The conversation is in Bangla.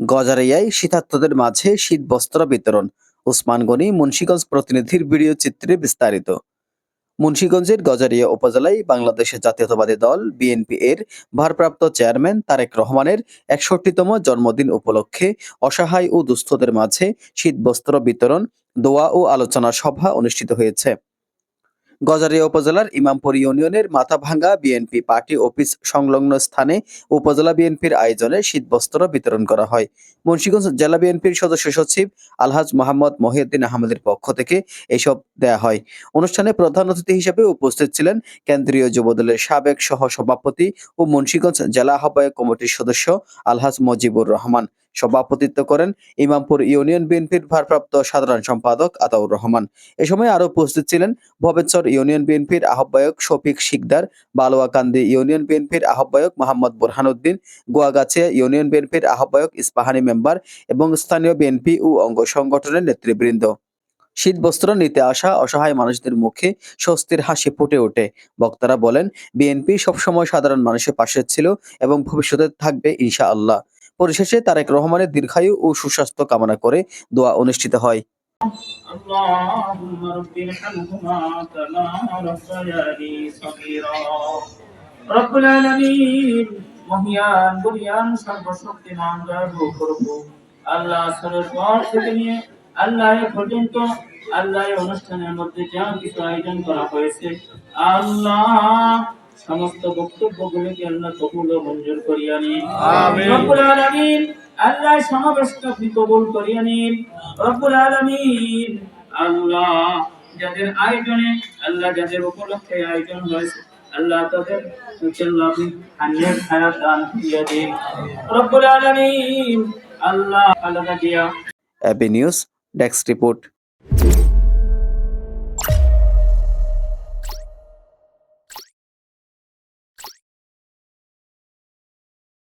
গজারিয়ায় শীতার্থদের মাঝে শীত বস্ত্র বিতরণ। ওসমান গনি মুন্সিগঞ্জ প্রতিনিধির ভিডিও চিত্রে বিস্তারিত। মুন্সিগঞ্জের গজারিয়া উপজেলায় বাংলাদেশের জাতীয়তাবাদী দল, বিএনপি এর ভারপ্রাপ্ত চেয়ারম্যান তারেক রহমানের একষট্টিতম জন্মদিন উপলক্ষে অসহায় ও দুস্থদের মাঝে শীতবস্ত্র বিতরণ, দোয়া ও আলোচনা সভা অনুষ্ঠিত হয়েছে। গজারিয়া উপজেলার ইমামপুর ইউনিয়নের মাথাভাঙ্গা বিএনপি পার্টি অফিস সংলগ্ন স্থানে উপজেলা বিএনপির আয়োজনে শীতবস্ত্র বিতরণ করা হয়। মুন্সিগঞ্জ জেলা বিএনপির সদস্য সচিব আলহাজ মোহাম্মদ মহিউদ্দিন আহমেদের পক্ষ থেকে এসব দেয়া হয়। অনুষ্ঠানে প্রধান অতিথি হিসেবে উপস্থিত ছিলেন কেন্দ্রীয় যুবদলের সাবেক সহ সভাপতি ও মুন্সিগঞ্জ জেলা আহ্বায়ক কমিটির সদস্য আলহাজ মজিবুর রহমান। সভাপতিত্ব করেন ইমামপুর ইউনিয়ন বিএনপির ভারপ্রাপ্ত সাধারণ সম্পাদক আতাউর রহমান। এ সময় আরও উপস্থিত ছিলেন ভবেশ্বর ইউনিয়ন বিএনপির আহ্বায়ক শফিক শিকদার, বালোয়াকান্দি ইউনিয়ন বিএনপির আহ্বায়ক মোহাম্মদ বোরহানুদ্দিন গোয়াগাছিয়া ইউনিয়ন বিএনপির আহ্বায়ক ইস্পাহানি মেম্বার এবং স্থানীয় বিএনপি ও অঙ্গ সংগঠনের নেতৃবৃন্দ। শীত বস্ত্র নিতে আসা অসহায় মানুষদের মুখে স্বস্তির হাসি ফুটে ওঠে। বক্তারা বলেন, বিএনপি সবসময় সাধারণ মানুষের পাশে ছিল এবং ভবিষ্যতে থাকবে ইনশাআল্লাহ। পরিশেষে তারেক রহমানের দীর্ঘায়ু ও সুস্বাস্থ্য কামনা করে দোয়া অনুষ্ঠিত হয় اللهم رب ارحمهما كما ربياني صغيرا رب العالمين মহিয়ান বলিয়ান সর্বশক্তিমান দয়ালু প্রভু আল্লাহ আসরের পর থেকে নিয়ে আল্লাহ এ পর্যন্ত আল্লাহ এই অনুষ্ঠানের মধ্যে যা কিছু আয়োজন করা হয়েছে আল্লাহ সমস্ত বক্তব্যগুলিকে আল্লাহ কবুল ও মঞ্জুর করিয়া নিন। আমিন। রব্বুল আলামিন আল্লাহ সমাবেশকে কবুল করিয়া নিন। রব্বুল আলামিন আল্লাহ যাদের আয়োজনে আল্লাহ যাদের উপলক্ষে আয়োজন হয়েছে আল্লাহ তাদের আপনি হান্ড্রেড হায়াত দান করিয়া দিন। রব্বুল আলামিন আল্লাহ আল্লাহ দিয়া। অ্যাবি নিউজ ডেস্ক রিপোর্ট।